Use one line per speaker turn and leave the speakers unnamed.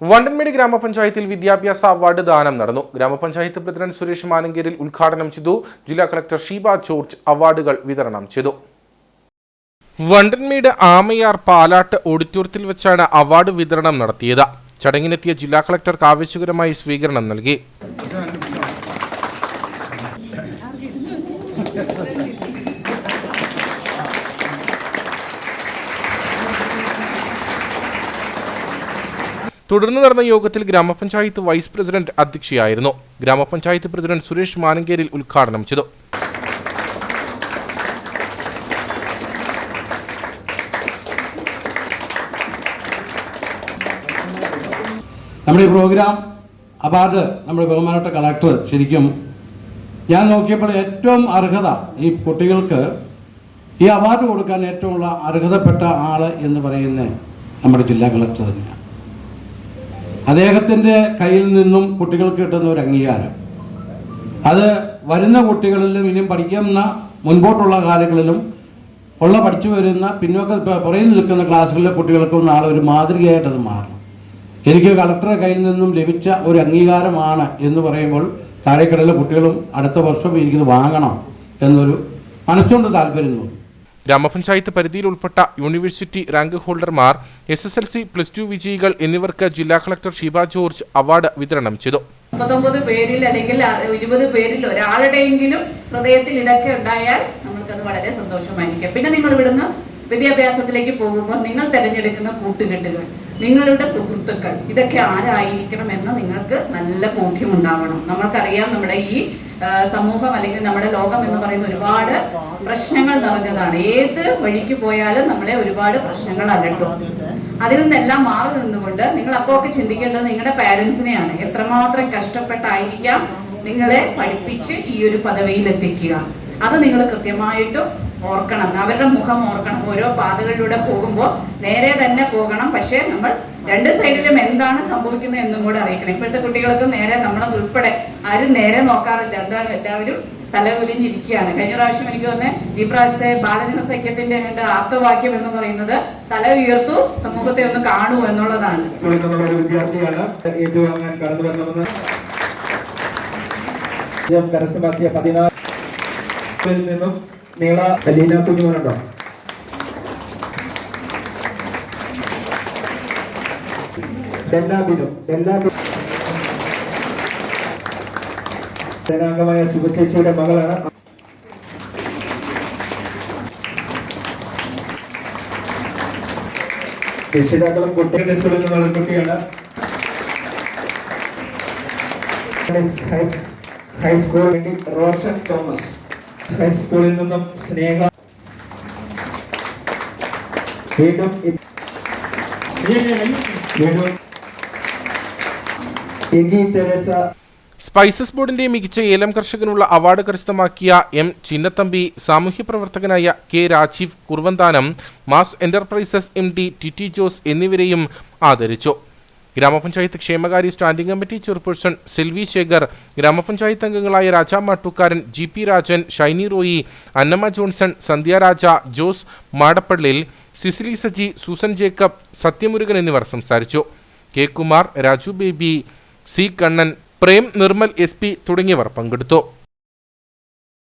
വണ്ടൻമേട് ഗ്രാമപഞ്ചായത്തിൽ വിദ്യാഭ്യാസ അവാർഡ് ദാനം നടന്നു. ഗ്രാമപഞ്ചായത്ത് പ്രസിഡന്റ് സുരേഷ് മാനങ്കേരിൽ ഉദ്ഘാടനം ചെയ്തു. ജില്ലാ കളക്ടർ ഷീബ ജോർജ് അവാർഡുകൾ വിതരണം ചെയ്തു. വണ്ടൻമേട് ആമയാർ പാലാട്ട് ഓഡിറ്റോറിയത്തിൽ വെച്ചാണ് അവാർഡ് വിതരണം നടത്തിയത്. ചടങ്ങിനെത്തിയ ജില്ലാ കളക്ടർക്ക് ആവേശകരമായി സ്വീകരണം നൽകി. തുടർന്ന് നടന്ന യോഗത്തിൽ ഗ്രാമപഞ്ചായത്ത് വൈസ് പ്രസിഡന്റ് അധ്യക്ഷയായിരുന്നു. ഗ്രാമപഞ്ചായത്ത് പ്രസിഡന്റ് സുരേഷ് മാനങ്കേരിൽ ഉദ്ഘാടനം ചെയ്തു.
നമ്മുടെ ഈ പ്രോഗ്രാം അവാർഡ് നമ്മുടെ ബഹുമാനപ്പെട്ട കളക്ടർ ശരിക്കും ഞാൻ നോക്കിയപ്പോൾ ഏറ്റവും അർഹത ഈ കുട്ടികൾക്ക് ഈ അവാർഡ് കൊടുക്കാൻ ഏറ്റവും ഉള്ള അർഹതപ്പെട്ട ആൾ എന്ന് പറയുന്നത് നമ്മുടെ ജില്ലാ കളക്ടർ തന്നെയാണ്. അദ്ദേഹത്തിന്റെ കയ്യിൽ നിന്നും കുട്ടികൾക്ക് കിട്ടുന്ന ഒരു അംഗീകാരം. അത് വരുന്ന കുട്ടികളിലും ഇനിയും പഠിക്കുന്ന മുൻപോട്ടുള്ള കാലങ്ങളിലും ഉള്ള പഠിച്ചു വരുന്ന പിന്നോക്ക പുറയിൽ നിൽക്കുന്ന ക്ലാസ്സുകളിലെ കുട്ടികൾക്കും നാളെ ഒരു മാതൃകയായിട്ട് അത് മാറണം. എനിക്ക് കളക്ടറുടെ കയ്യിൽ നിന്നും ലഭിച്ച ഒരു അംഗീകാരമാണ് എന്ന് പറയുമ്പോൾ താഴേക്കടയിലെ കുട്ടികളും അടുത്ത വർഷം എനിക്കിത് വാങ്ങണം എന്നൊരു മനസ്സുകൊണ്ട് താല്പര്യം തോന്നി.
ഗ്രാമപഞ്ചായത്ത് പരിധിയിൽ ഉൾപ്പെട്ട university rank ഹോൾഡർമാർ S S L C plus two വിജയികൾ എന്നിവർക്ക് ജില്ലാ കളക്ടർ ഷീബ ജോർജ് അവാർഡ് വിതരണം ചെയ്തു.
മുപ്പത്തൊമ്പത് പേരിൽ അല്ലെങ്കിൽ ഇരുപത് പേരിൽ ഒരാളുടെയെങ്കിലും ഹൃദയത്തിൽ ഇതൊക്കെ ഉണ്ടായാൽ നമ്മൾക്കത് വളരെ സന്തോഷമായിരിക്കും. പിന്നെ നിങ്ങൾ ഇവിടുന്ന് വിദ്യാഭ്യാസത്തിലേക്ക് പോകുമ്പോൾ നിങ്ങൾ തിരഞ്ഞെടുക്കുന്ന കൂട്ടുകെട്ടുകൾ. നിങ്ങളുടെ സുഹൃത്തുക്കൾ ഇതൊക്കെ ആരായിരിക്കണം എന്ന് നിങ്ങൾക്ക് നല്ല ബോധ്യമുണ്ടാവണം. നമ്മൾക്കറിയാം നമ്മുടെ ഈ സമൂഹം അല്ലെങ്കിൽ നമ്മുടെ ലോകം എന്ന് പറയുന്ന ഒരുപാട് പ്രശ്നങ്ങൾ നിറഞ്ഞതാണ്. ഏത് വഴിക്ക് പോയാലും നമ്മളെ ഒരുപാട് പ്രശ്നങ്ങൾ അലട്ടും. അതിൽ നിന്നെല്ലാം മാറി നിന്നുകൊണ്ട് നിങ്ങൾ അപ്പോഴൊക്കെ ചിന്തിക്കേണ്ടത് നിങ്ങളുടെ പാരൻസിനെയാണ്. എത്രമാത്രം കഷ്ടപ്പെട്ടായിരിക്കാം നിങ്ങളെ പഠിപ്പിച്ച് ഈ ഒരു പദവിയിൽ എത്തിക്കുക. അത് നിങ്ങൾ കൃത്യമായിട്ടും ഓർക്കണം അവരുടെ മുഖം ഓർക്കണം. ഓരോ പാതകളിലൂടെ പോകുമ്പോൾ നേരെ തന്നെ പോകണം. പക്ഷേ നമ്മൾ രണ്ട് സൈഡിലും എന്താണ് സംഭവിക്കുന്നത് എന്നും കൂടെ അറിയിക്കണം. ഇപ്പോഴത്തെ കുട്ടികൾക്ക് നേരെ നമ്മളത് ഉൾപ്പെടെ ആരും നേരെ നോക്കാറില്ല. എന്താണ് എല്ലാവരും തലകുലിഞ്ഞിരിക്കുകയാണ്. കഴിഞ്ഞ പ്രാവശ്യം എനിക്ക് തന്നെ ഈ പ്രാവശ്യത്തെ ബാലദിന സഖ്യത്തിന്റെ രണ്ട് ആപ്തവാക്യം എന്ന് പറയുന്നത് തല ഉയർത്തു സമൂഹത്തെ ഒന്ന് കാണൂ എന്നുള്ളതാണ്.
വിദ്യാർത്ഥിയാണ് കടന്നു കരസ്ഥമാക്കിയ പതിനാറ് നിന്നും നീള അലീന കുഞ്ഞുമോനുണ്ടോ ഡെല്ലാബിനു ഡെല്ലാബിനു സേനാംഗമായ ശുഭചേച്ചിയുടെ മകളാണ്. രക്ഷിതാക്കളും കുട്ടികളുടെ സ്കൂളിൽ നിന്നുള്ള കുട്ടിയാണ്. ഹൈ- ഹൈസ്കൂളിൽ വേണ്ടി റോഷൻ തോമസ്. ഹൈസ്കൂളിൽ നിന്നും സ്നേഹ
സ്പൈസസ് ബോർഡിന്റെ മികച്ച ഏലം കർഷകനുള്ള അവാർഡ് കരസ്ഥമാക്കിയ എം ചിന്നത്തമ്പി സാമൂഹ്യ പ്രവർത്തകനായ K Rajeev Kurvanthanam Mass enterprises M D T Jose എന്നിവരെയും ആദരിച്ചു. ഗ്രാമപഞ്ചായത്ത് ക്ഷേമകാര്യ standing committee chairperson Silvi Shekhar ഗ്രാമപഞ്ചായത്ത് അംഗങ്ങളായ രാജ മാട്ടൂക്കാരൻ G P Rajan Shiny Roy Annamma Johnson Sandhya Raja Jose Madappallil Cicily Saji Susan Jacob സത്യമുരുകൻ എന്നിവർ സംസാരിച്ചു. K Kumar Raju Baby C Kannan Prem Nirmal S തുടങ്ങിയവർ പങ്കെടുത്തു.